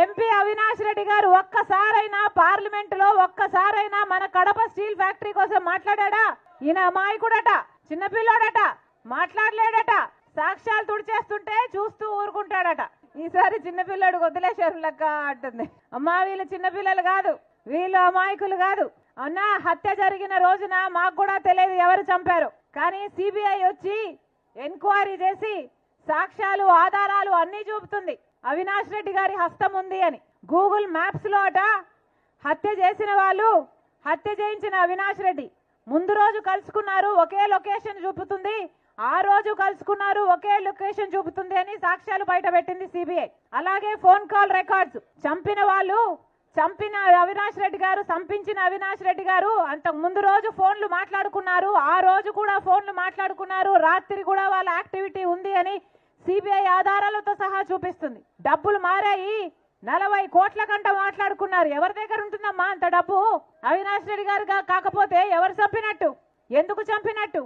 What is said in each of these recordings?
MP Avinash Reddy గారు ఒక్కసారైనా పార్లమెంట్లో ఒక్కసారైనా మన కడప స్టీల్ ఫ్యాక్టరీ కోసం మాట్లాడా ఈయన అమాయకుడట చిన్నపిల్లోడట మాట్లాడలేడట సాక్ష్యాలు తుడిచేస్తుంటే చూస్తూ ఊరుకుంటాడట. ఈసారి చిన్నపిల్లాడు వదిలేశారు లెక్క అంటుంది. అమ్మా వీళ్ళు చిన్నపిల్లలు కాదు వీళ్ళు అమాయకులు కాదు. అన్నా హత్య జరిగిన రోజున మాకు కూడా తెలియదు ఎవరు చంపారు. కానీ సిబిఐ వచ్చి ఎంక్వైరీ చేసి సాక్ష్యాలు ఆధారాలు అన్నీ చూపుతుంది. అవినాష్ రెడ్డి గారి హస్తం ఉంది అని. గూగుల్ మ్యాప్స్లో అట హత్య చేసిన వాళ్ళు హత్య చేయించిన అవినాష్ రెడ్డి. ముందు రోజు కలుసుకున్నారు ఒకే లొకేషన్ చూపుతుంది. ఆ రోజు కలుసుకున్నారు ఒకే లొకేషన్ చూపుతుంది అని సాక్ష్యాలు బయట పెట్టింది సిబిఐ. అలాగే ఫోన్ కాల్ రికార్డ్స్. చంపిన వాళ్ళు చంపిన అవినాష్ రెడ్డి గారు చంపించిన అవినాష్ రెడ్డి గారు అంతకు ముందు రోజు ఫోన్లు మాట్లాడుకున్నారు. ఆ రోజు కూడా ఫోన్లు మాట్లాడుకున్నారు. రాత్రి కూడా వాళ్ళ యాక్టివిటీ ఉంది అని సిబిఐ ఆధారాలతో సహా చూపిస్తుంది. డబ్బులు మారాయి. నలభై కోట్ల కంట మాట్లాడుకున్నారు. ఎవరి దగ్గర ఉంటుందమ్మా అంత డబ్బు? అవినాష్ రెడ్డి గారుగా కాకపోతే ఎవరు చంపినట్టు? ఎందుకు చంపినట్టు?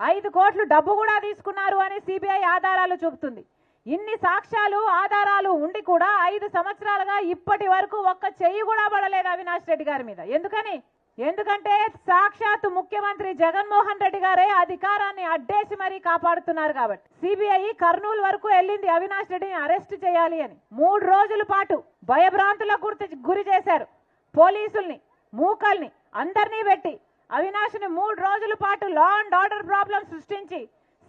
ఐదు కోట్లు డబ్బు కూడా తీసుకున్నారు అని సిబిఐ ఆధారాలు చూపుతుంది. ఇన్ని సాక్ష్యాలు ఆధారాలు ఉండి కూడా ఐదు సంవత్సరాలుగా ఇప్పటి వరకు ఒక్క చెయ్యి కూడా పడలేదు అవినాష్ రెడ్డి గారి మీద. ఎందుకని? ఎందుకంటే సాక్షాత్ ముఖ్యమంత్రి జగన్మోహన్ రెడ్డి గారే అధికారాన్ని అడ్డేసి మరీ కాపాడుతున్నారు కాబట్టి. సిబిఐ కర్నూలు వరకు వెళ్ళింది అవినాష్ రెడ్డిని అరెస్ట్ చేయాలి అని. మూడు రోజుల పాటు భయభ్రాంతులకు గుర్తు గురి చేశారు. పోలీసుల్ని మూకల్ని అందరినీ పెట్టి అవినాష్ని మూడు రోజుల పాటు లా అండ్ ఆర్డర్ ప్రాబ్లం సృష్టించి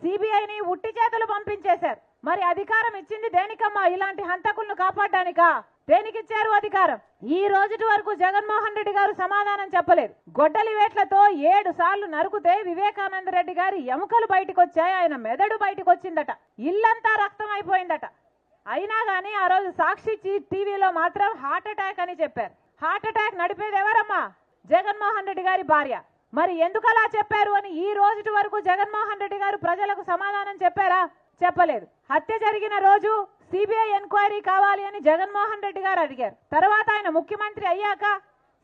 సిబిఐని ఉట్టి చేతులు పంపించేశారు. మరి అధికారం ఇచ్చింది దేనికమ్మా? ఇలాంటి హంతకులను కాపాడడానికా? దేనికిచ్చారు అధికారం? ఈ రోజుటి వరకు జగన్మోహన్ రెడ్డి గారు సమాధానం చెప్పలేదు. గొడ్డలి వేట్లతో ఏడు సార్లు నరుకుతే వివేకానంద రెడ్డి గారి ఎముకలు బయటకు వచ్చాయి ఆయన మెదడు బయటకు వచ్చిందట ఇల్లంతా రక్తం అయిపోయిందట అయినా కానీ ఆ రోజు సాక్షి టీవీలో మాత్రం హార్ట్ అటాక్ అని చెప్పారు. హార్ట్ అటాక్ నడిపేది ఎవరమ్మా? జగన్మోహన్ రెడ్డి గారి భార్య. మరి ఎందుకలా చెప్పారు అని ఈ రోజుటి వరకు జగన్మోహన్ రెడ్డి గారు ప్రజలకు సమాధానం చెప్పారా? చెప్పలేదు. హత్య జరిగిన రోజు సిబిఐ ఎంక్వైరీ కావాలి అని జగన్మోహన్ రెడ్డి గారు అడిగారు. తర్వాత ఆయన ముఖ్యమంత్రి అయ్యాక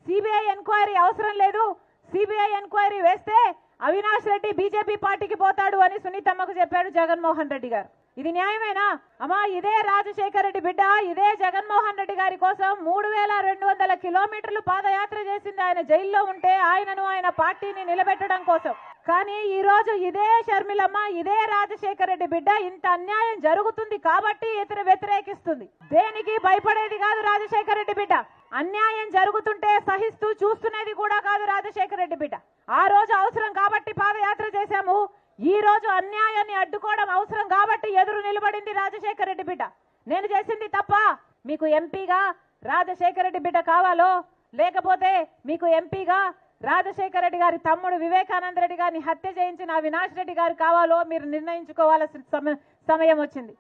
సిబిఐ ఎంక్వైరీ అవసరం లేదు. సిబిఐ ఎంక్వైరీ వేస్తే అవినాష్ రెడ్డి బీజేపీ పార్టీకి పోతాడు అని సునీతమ్మకు చెప్పాడు జగన్మోహన్ రెడ్డి గారు. ఇది న్యాయమేనా? అమ్మా ఇదే రాజశేఖర రెడ్డి బిడ్డ. ఇదే జగన్మోహన్ రెడ్డి గారి కోసం మూడు వేల రెండు వందల కిలోమీటర్లు పాదయాత్ర చేసింది ఆయన జైల్లో ఉంటే ఆయనను ఆయన పార్టీని నిలబెట్టడం కోసం. కానీ ఈ రోజు ఇదే షర్మిలమ్మ ఇదే రాజశేఖర రెడ్డి బిడ్డ ఇంత అన్యాయం జరుగుతుంది కాబట్టి ఇతర వ్యతిరేకిస్తుంది. దేనికి భయపడేది కాదు రాజశేఖర రెడ్డి బిడ్డ. అన్యాయం జరుగుతుంటే సహిస్తూ చూస్తున్నది కూడా కాదు రాజశేఖర రెడ్డి బిడ్డ. ఆ రోజు అవసరం కాబట్టి పాదయాత్ర చేశాము. ఈ రోజు అన్యాయాన్ని అడ్డుకోవడం అవసరం కాబట్టి ఎదురు నిలబడింది రాజశేఖర రెడ్డి బిడ్డ. నేను చేసింది తప్ప మీకు ఎంపీగా రాజశేఖర రెడ్డి బిడ్డ కావాలో లేకపోతే మీకు ఎంపీగా రాజశేఖర రెడ్డి గారి తమ్ముడు వివేకానంద రెడ్డి గారిని హత్య చేయించిన అవినాష్ రెడ్డి గారు కావాలో మీరు నిర్ణయించుకోవాల్సిన సమయం వచ్చింది.